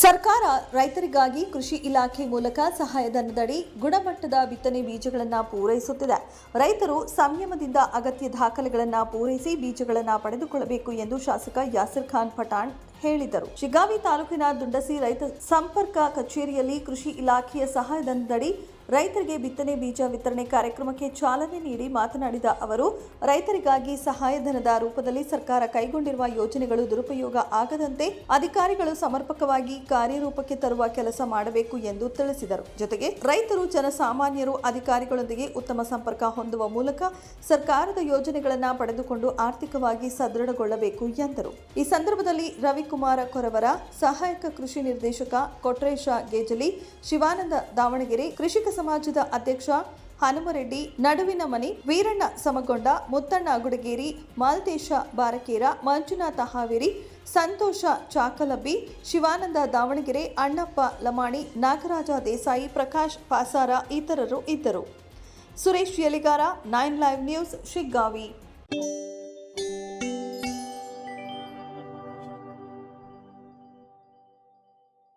ಸರ್ಕಾರ ರೈತರಿಗಾಗಿ ಕೃಷಿ ಇಲಾಖೆ ಮೂಲಕ ಸಹಾಯಧನದಡಿ ಗುಣಮಟ್ಟದ ಬಿತ್ತನೆ ಬೀಜಗಳನ್ನು ಪೂರೈಸುತ್ತಿದೆ. ರೈತರು ಸಂಯಮದಿಂದ ಅಗತ್ಯ ದಾಖಲೆಗಳನ್ನು ಪೂರೈಸಿ ಬೀಜಗಳನ್ನು ಪಡೆದುಕೊಳ್ಳಬೇಕು ಎಂದು ಶಾಸಕ ಯಾಸಿರ್ ಖಾನ್ ಪಠಾಣ್ ಹೇಳಿದರು. ಶಿಗಾವಿ ತಾಲೂಕಿನ ದುಂಡಸಿ ರೈತ ಸಂಪರ್ಕ ಕಚೇರಿಯಲ್ಲಿ ಕೃಷಿ ಇಲಾಖೆಯ ಸಹಾಯಧನದಡಿ ರೈತರಿಗೆ ಬಿತ್ತನೆ ಬೀಜ ವಿತರಣೆ ಕಾರ್ಯಕ್ರಮಕ್ಕೆ ಚಾಲನೆ ನೀಡಿ ಮಾತನಾಡಿದ ಅವರು, ರೈತರಿಗಾಗಿ ಸಹಾಯಧನದ ರೂಪದಲ್ಲಿ ಸರ್ಕಾರ ಕೈಗೊಂಡಿರುವ ಯೋಜನೆಗಳು ದುರುಪಯೋಗ ಆಗದಂತೆ ಅಧಿಕಾರಿಗಳು ಸಮರ್ಪಕವಾಗಿ ಕಾರ್ಯರೂಪಕ್ಕೆ ತರುವ ಕೆಲಸ ಮಾಡಬೇಕು ಎಂದು ತಿಳಿಸಿದರು. ಜೊತೆಗೆ ರೈತರು ಜನಸಾಮಾನ್ಯರು ಅಧಿಕಾರಿಗಳೊಂದಿಗೆ ಉತ್ತಮ ಸಂಪರ್ಕ ಹೊಂದುವ ಮೂಲಕ ಸರ್ಕಾರದ ಯೋಜನೆಗಳನ್ನು ಪಡೆದುಕೊಂಡು ಆರ್ಥಿಕವಾಗಿ ಸದೃಢಗೊಳ್ಳಬೇಕು ಎಂದರು. ಈ ಸಂದರ್ಭದಲ್ಲಿ ರವಿಕುಮಾರ ಕೊರವರ ಸಹಾಯಕ ಕೃಷಿ ನಿರ್ದೇಶಕ ಕೊಟ್ರೇಶ ಗೇಜಲಿ, ಶಿವಾನಂದ ದಾವಣಗೆರೆ ಕೃಷಿಕ ಸಮಾಜದ ಅಧ್ಯಕ್ಷ ಹನುಮರೆಡ್ಡಿ, ನಡುವಿನ ಮನಿ ವೀರಣ್ಣ ಸಮಗೊಂಡ, ಮುತ್ತಣ್ಣ ಗುಡಗೇರಿ, ಮಾಲ್ತೇಶ ಬಾರಕೇರ, ಮಂಜುನಾಥ ಹಾವೇರಿ, ಸಂತೋಷ ಚಾಕಲಬ್ಬಿ, ಶಿವಾನಂದ ದಾವಣಗೆರೆ, ಅಣ್ಣಪ್ಪ ಲಮಾಣಿ, ನಾಗರಾಜ ದೇಸಾಯಿ, ಪ್ರಕಾಶ್ ಪಾಸಾರ ಇತರರು ಇದ್ದರು. Suresh Yaligar, nine live news, Shiggavi.